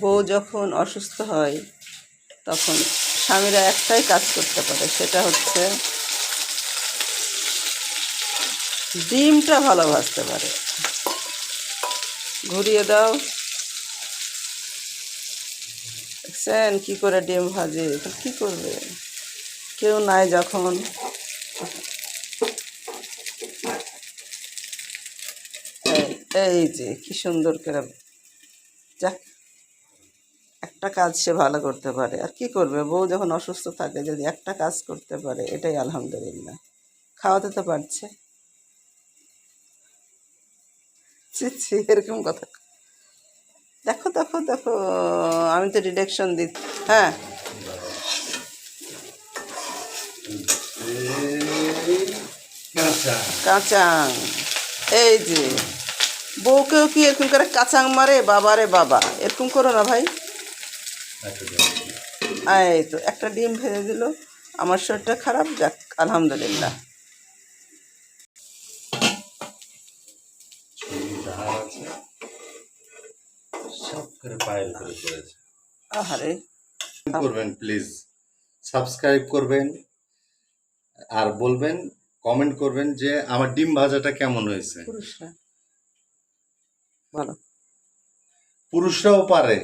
বউ যখন অসুস্থ হয় তখন স্বামীরা একটাই কাজ করতে পারে সেটা হচ্ছে ডিমটা ভালো ভাজতে পারে। ঘুরিয়ে দাও। দেখছেন কি করে ডিম ভাজে? তো কি করবে? কেউ নাই যখন। এই- এই যে কি সুন্দর করে যাক একটা কাজ সে ভালো করতে পারে। আর কি করবে? বউ যখন অসুস্থ থাকে যদি একটা কাজ করতে পারে এটাই আলহামদুলিল্লাহ। খাওয়াতে তো পারছে। ছি ছি এরকম কথা। দেখো দেখো দেখো আমি তো ডিরেকশন দি হ্যাঁ। কাঁচা। কাঁচাং। এই যে। বউকেও কি এরকম করে কাঁচাং মারে বাবা রে বাবা? এরকম করো না ভাই। একটু এই তো একটা ডিম ভেজে দিল। আমার শরীরটা খারাপ যাক আলহামদুলিল্লাহ। আহারে। করবেন প্লিজ সাবস্ক্রাইব করবেন আর বলবেন কমেন্ট করবেন যে আমার ডিম ভাজাটা কেমন হয়েছে। বলো। পুরুষরাও পারে।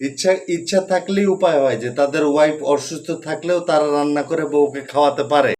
ইচ্ছা ইচ্ছা থাকলেই উপায় হয় যে তাদের ওয়াইফ অসুস্থ থাকলেও তারা রান্না করে বউকে খাওয়াতে পারে।